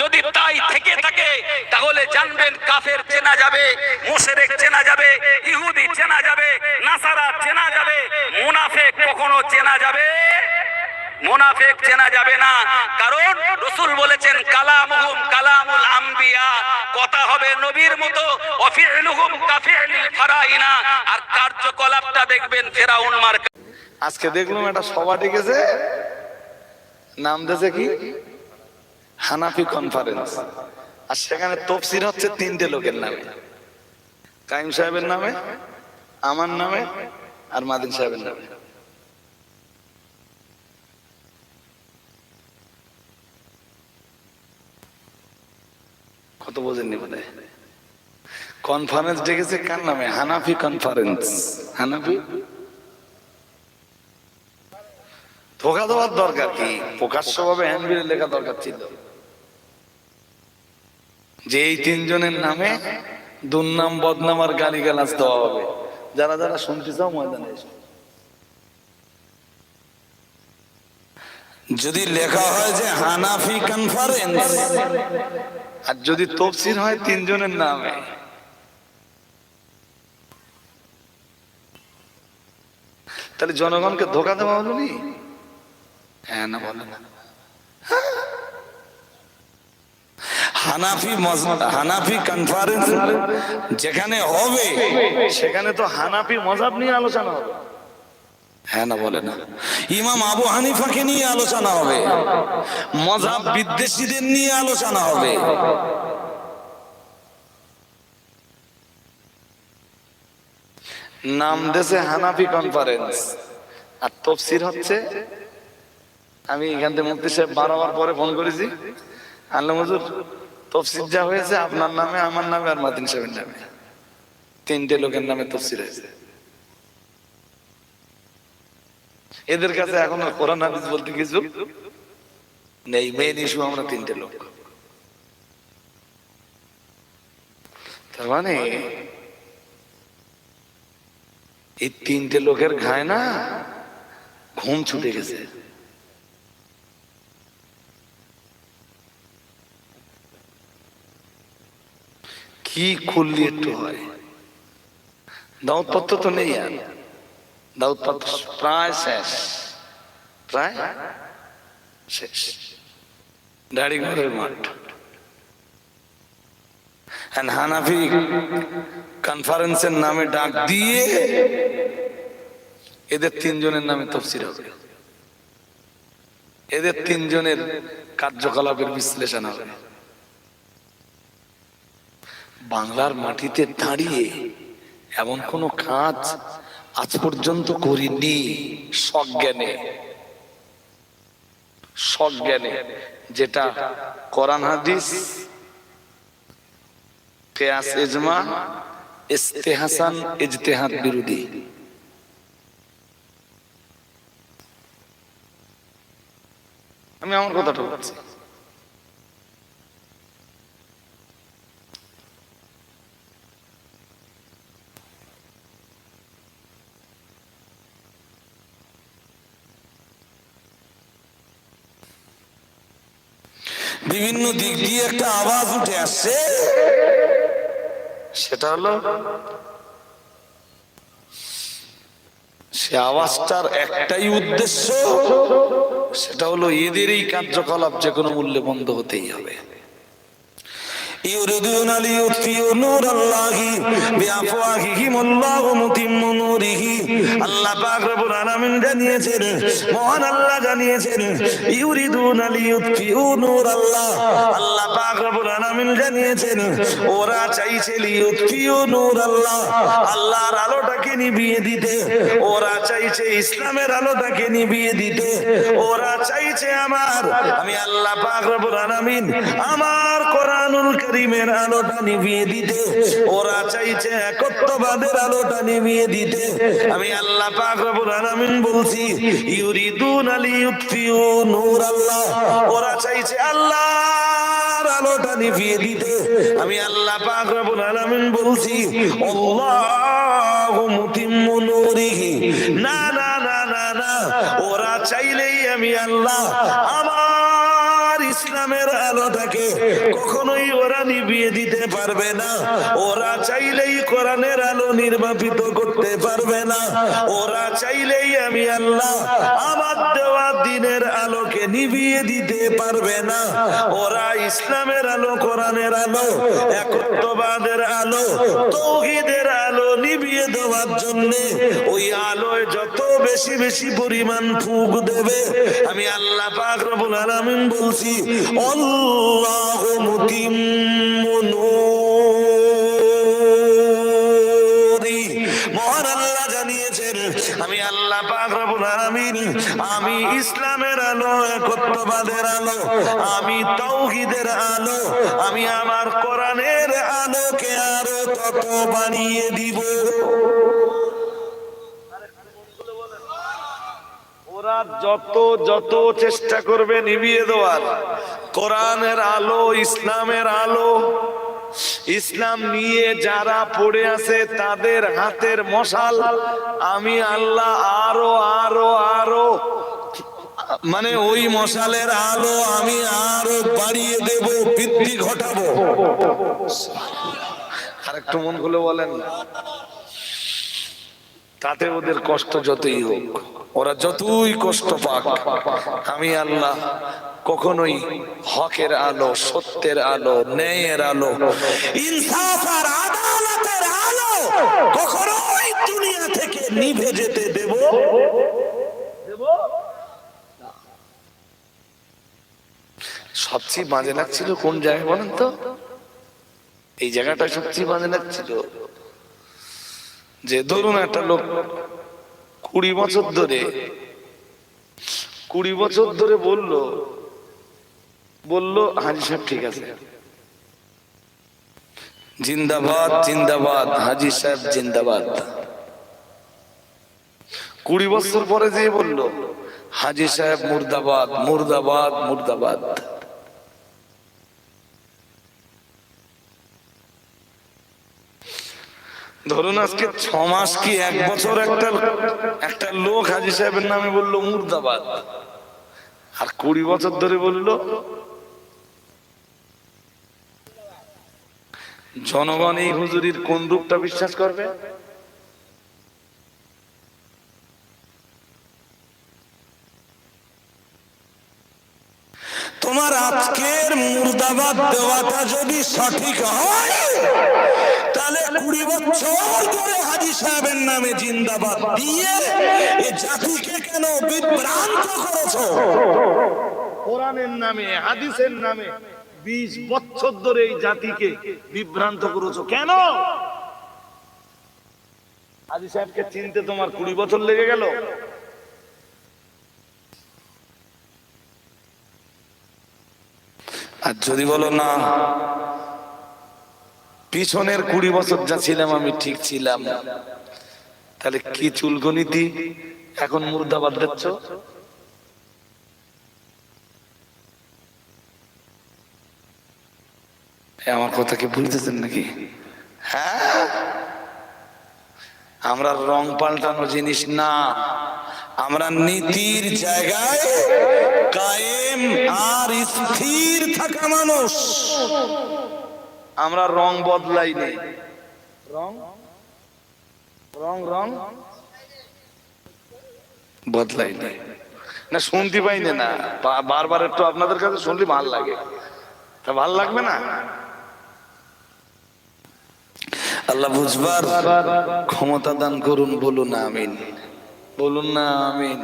যদি তাই থেকে থাকে, তাহলে জানবেন কাফের চেনা যাবে, মুশরিক চেনা যাবে, ইহুদি চেনা যাবে, নাসারা চেনা যাবে, মুনাফিক কখনো চেনা যাবে? মুনাফিক চেনা যাবে না। কারণ রসুল বলেছেন, কালামুহুম কালামুল আম্বিয়া। কথা হবে নবীর মতো অফিলুহুম কাফিলিল ফারাইনা। আর কার্যকলাপটা দেখবেন ফেরাউন মার আজকে দেখলাম একটা সভা ডেকেছে। নাম দিয়েছে কি? হানাফি কনফারেন্স আর সেখানে তফসির হচ্ছে তিনটে লোকের নামে। কাইম সাহেবের নামে আমার নামে আর মাদিন সাহেবের নামে। কত বোঝেননি বোধ কনফারেন্স ডেকেছে কার নামে? হানাফি কনফারেন্স হানাফি? ধোকা দেওয়ার দরকার কি? প্রকাশ্য ভাবে হ্যান্ডবিলে লেখা দরকার ছিল। যে এই তিনজনের নামে দুর্নাম বদনাম আর গালি গালাজ দেওয়া হবে। যারা যারা শুনতে চাও ময়দানে এসো। যদি লেখা হয় যে হানাফি কনফারেন্স আর যদি তফসির হয় তিনজনের নামে। তাহলে জনগণকে ধোকা দেওয়া হলো নি? হ্যাঁ না বলে। না হানাফি হানাফি কনফারেন্স যেখানে হবে, সেখানে তো হানাফি মজাব নিয়ে আলোচনা হবে। হ্যাঁ না, বলে না। ইমাম আবু হানিফাকে নিয়ে আলোচনা হবে। মজাব বিদ্বেষীদের নিয়ে আলোচনা হবে। নাম দেশে হানাফি কনফারেন্স আর তফসির হচ্ছে, আমি এখান থেকে মুক্তি সাহেব বারবার পরে ফোন করেছি। আল্লাহ মজুর তফসির যা হয়েছে, আপনার নামে, আমার নামে আর মাদিন সাহেবের নামে। তিনটে লোকের নামে তফসির হয়েছে। এদের কাছে এখনও কোরআন, হাদিস বলতে কিছু নেই। মেইন ইস্যু আমরা তিনটে লোক। তার মানে এই তিনটে লোকের ঘায় না, ঘুম ছুটে গেছে। কি খুললি একটু হয়। দাউদ পত্র তো নেই আর। দাউদ প্রায় শেষ। প্রায় শেষ। দাড়ি ঘরের মাঠ। হানাফি কনফারেন্সের নামে ডাক দিয়ে এদের তিনজনের নামে তফসির হবে। এদের তিনজনের কার্যকলাপের বিশ্লেষণ হবে। বাংলার মাটিতে দাঁড়িয়ে এমন কোন কাজ আজ পর্যন্ত করিনি সজ্ঞানে সজ্ঞানে যেটা কোরআন হাদিস, কেয়াস ইজমা, ইস্তেহাসান, ইজতেহাদ বিরোধী। আমি আমার কথাটা বলছি। বিভিন্ন দিক দিয়ে একটা আওয়াজ উঠে আসছে। সেটা হলো, সে আওয়াজটার একটাই উদ্দেশ্য, সেটা হলো এদের এই কার্যকলাপ যে কোনো মূল্যে বন্ধ হতেই হবে। يريدون ليطفئوا نور الله بأفواههم الله متم نوره আল্লাহ পাক রব্বুল আলামিন জানিয়েছেন মহান আল্লাহ জানিয়েছেন ইউরিদুনা লিইউতফিউ নূর আল্লাহ আল্লাহ পাক রব্বুল জানিয়েছেন, ওরা চাইছে নূর আল্লাহ। আল্লাহর আলোটাকে নিভিয়ে দিতে। ওরা চাইছে ইসলামের আলোটাকে নিভিয়ে দিতে। ওরা চাইছে আমার, আমি আল্লাহ পাক রব্বুল আমার কোরআনুল কারীমের আলোটা নিভিয়ে দিতে। ওরা চাইছে একত্ববাদের আলোটা নিভিয়ে দিতে। আমি আল্লাহ পাক রব্বুল বলছি, ইউরিদুন লিইউতফিউ নূর আল্লাহ। ওরা চাইছে আল্লাহর আলোটা নিভিয়ে দিতে আমি আল্লাহ পাক রব্বুল আলামিন বলছি, আল্লাহু মুতিম্মু নূরিহি। না না না না না, ওরা চাইলেই আমি আল্লাহ আমার ইসলামের আলোটাকে কখনোই ওরা নিভিয়ে দিতে পারবে না। ওরা চাইলেই কোরআনের আলো নির্বাপিত করতে পারবে না। ওরা চাইলেই আমি আল্লাহ আমার আলোকে নিভিয়ে দিতে পারবে না। ওরা ইসলামের আলো, কোরআনের আলো, একত্ববাদের আলো, তৌহিদের আলো নিভিয়ে দেওয়ার জন্য ওই আলোয় যত বেশি বেশি পরিমাণ ফুক দেবে। আমি আল্লাহ পাক রব্বুল আলামিন বলছি, আল্লাহু নূরি। মহান আল্লাহ জানিয়েছেন, আমি আল্লাহ আলামিন আমি ইসলামের আলো, একত্ববাদের আলো, আমি তৌহিদের আলো, আমি আমার কোরআনের আলোকে আরও তত বাড়িয়ে দিব। ওরা যত যত চেষ্টা করবে নিভিয়ে দেওয়ার, কোরআনের আলো, ইসলামের আলো ইসলাম নিয়ে যারা পড়ে আছে তাদের হাতের মশাল। আমি আল্লাহ আরও আরও আরও। মানে ওই মশালের আলো আমি আরও বাড়িয়ে দেব, বৃদ্ধি ঘটাবো। আর একটু মন খুলে বলেন। তাতে ওদের কষ্ট যতই হোক, ওরা যতই কষ্ট পাক, আমি আল্লাহ কখনোই হকের আলো, সত্যের আলো, ন্যায়ের আলো, ইনসাফ আর আদালতের আলো কখনোই দুনিয়া থেকে নিভে যেতে দেব? সবচেয়ে বাজে লাগছিল কোন জায়গায় বলেন তো? এই জায়গাটা সবচেয়ে বাজে লাগছিল যে ধরুন একটা লোক কুড়ি বছর ধরে, কুড়ি বছর ধরে বলল বলল হাজি সাহেব ঠিক আছে। জিন্দাবাদ জিন্দাবাদ হাজি সাহেব জিন্দাবাদ। কুড়ি বছর পরে যে বলল হাজি সাহেব মুর্দাবাদ মুর্দাবাদ মুর্দাবাদ। ধরুন আজকে ছ মাস কি এক বছর একটা একটা লোক হাজি সাহেবের নামে বলল মুর্দাবাদ। আর কুড়ি বছর ধরে বলল জনগণ এই হুজুরির কোন রূপটা বিশ্বাস করবে? তোমার আজকের মুর্দাবাদ দেওয়াটা যদি সঠিক হয় তাহলে কুড়ি বছর ধরে হাজি সাহেবের নামে জিন্দাবাদ দিয়ে এ জাতিকে কেন বিভ্রান্ত করেছ? কোরআনের নামে হাদিসের নামে বিশ বছর ধরে এই জাতিকে বিভ্রান্ত করেছ। কেন? হাজি সাহেবকে চিনতে তোমার কুড়ি বছর লেগে গেল। আর যদি বলো না, পিছনের কুড়ি বছর যা ছিলাম আমি ঠিক ছিলাম। তাহলে কি চুলগনীতি এখন মুর্দাবাদ দিচ্ছ আমার কথা কি বুঝতেছেন নাকি? হ্যাঁ? আমরা রং পাল্টানো জিনিস না। আমরা নীতির জায়গায় কায়েম আর স্থির থাকা মানুষ। আমরা রং বদলাই নেই। রং? রং রং? বদলাই নেই। না, শুনতে পাইনি না। বারবার একটু আপনাদের কাছে শুনলে ভালো লাগে। তা ভালো লাগবে না? আল্লাহ বুঝবার ক্ষমতা দান করুন বলুন আমিন। বলুন না আমিন।